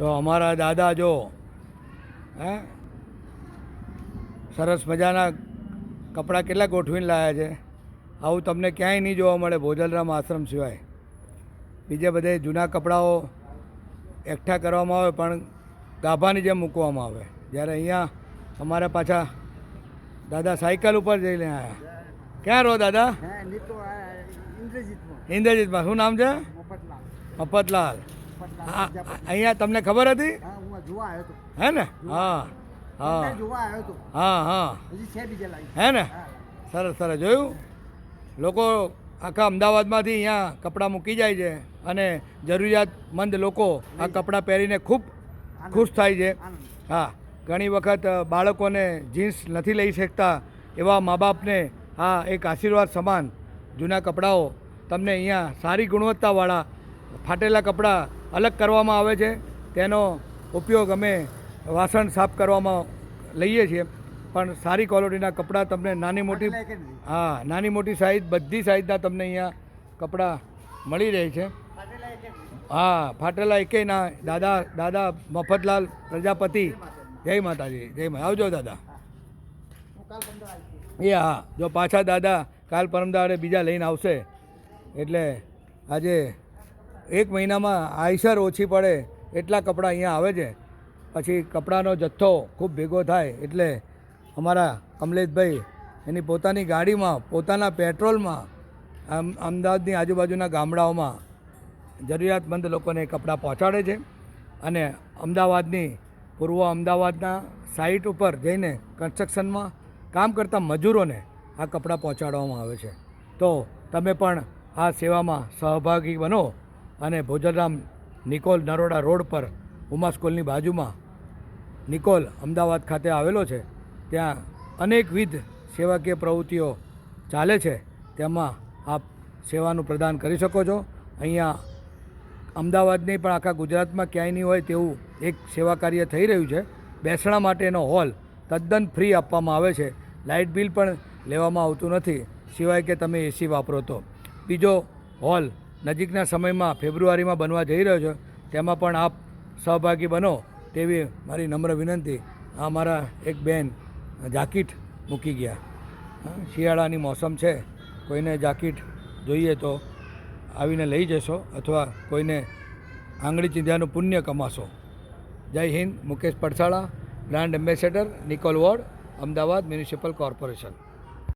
તો અમારા દાદા જો હે? સરસ મજાના કપડાં કેટલા ગોઠવીને લાવ્યા છે. આવું તમને ક્યાંય નહીં જોવા મળે ભોજલરામ આશ્રમ સિવાય. બીજે બધે જૂના કપડાઓ એકઠા કરવામાં આવે પણ ગાભાની જેમ મૂકવામાં આવે. જ્યારે અહીંયા અમારા પાછા દાદા સાયકલ ઉપર જઈને આવ્યા ક્યાં રહો દાદા? ઇન્દ્રજીતમાં. શું નામ છે? મફતલાલ. અહીંયા તમને ખબર હતી? હા ને? હા હા. જોવા આવ્યો હતો. હા હા. હે ને? સરસ સરસ. જોયું? લોકો આખા અમદાવાદમાંથી અહીંયા કપડાં મૂકી જાય છે અને જરૂરિયાતમંદ લોકો આ કપડાં પહેરીને ખૂબ ખુશ થાય છે. હા. ઘણી વખત બાળકોને જીન્સ નથી લઈ શકતા એવા મા બાપને આ એક આશીર્વાદ સમાન જૂના કપડાઓ તમને અહીંયા સારી ગુણવત્તાવાળા ફાટેલા કપડાં અલગ કરવામાં આવે છે. તેનો ઉપયોગ અમે વાસણ સાફ કરવામાં લઈએ છીએ. પણ સારી ક્વોલિટીના કપડાં તમને નાની મોટી. હા નાની મોટી સાઈઝ બધી સાઈઝના તમને અહીંયા કપડાં મળી રહે છે. હા ફાટેલા એકેયના દાદા દાદા મફતલાલ પ્રજાપતિ. જય માતાજી જય માતા આવજો દાદા. એ હા જો પાછા દાદા કાલ પરમદાડે બીજા લઈને આવશે. એટલે આજે એક મહિનામાં આયસર ઓછી પડે એટલા કપડાં અહીંયા આવે છે. પછી કપડાનો જથ્થો ખૂબ ભેગો થાય એટલે અમારા કમલેશભાઈ એની પોતાની ગાડીમાં, પોતાના પેટ્રોલમાં અમદાવાદની આજુબાજુના ગામડાઓમાં જરૂરિયાતમંદ લોકોને કપડાં પહોંચાડે છે. અને અમદાવાદની, પૂર્વ અમદાવાદના સાઇટ ઉપર જઈને કન્સ્ટ્રક્શનમાં કામ કરતા મજૂરોને આ કપડાં પહોંચાડવામાં આવે છે. તો તમે પણ આ સેવામાં સહભાગી બનો. અને ભોજનરામ નિકોલ નરોડા રોડ પર ઉમા સ્કૂલની બાજુમાં નિકોલ અમદાવાદ ખાતે આવેલો છે. ત્યાં અનેકવિધ સેવાકીય પ્રવૃત્તિઓ ચાલે છે. તેમાં આપ સેવાનું પ્રદાન કરી શકો છો. અહીંયા અમદાવાદની પણ આખા ગુજરાતમાં ક્યાંય નહીં હોય તેવું એક સેવા કાર્ય થઈ રહ્યું છે. બેસણા માટેનો હોલ તદ્દન ફ્રી આપવામાં આવે છે. લાઇટ બિલ પણ લેવામાં આવતું નથી. સિવાય કે તમે એસી વાપરો તો. બીજો હોલ નજીકના સમયમાં ફેબ્રુઆરીમાં બનવા જઈ રહ્યો છે. તેમાં પણ આપ સહભાગી બનો તેવી મારી નમ્ર વિનંતી. આ મારા એક બેન જાકીટ મૂકી ગયા. શિયાળાની મોસમ છે. કોઈને જાકીટ જોઈએ તો આવીને લઈ જશો અથવા કોઈને આંગળી ચીંધ્યાનું પુણ્ય કમાશો. Jai Hind, Mukesh Padsala, brand ambassador, Nikol ward, Ahmedabad municipal corporation.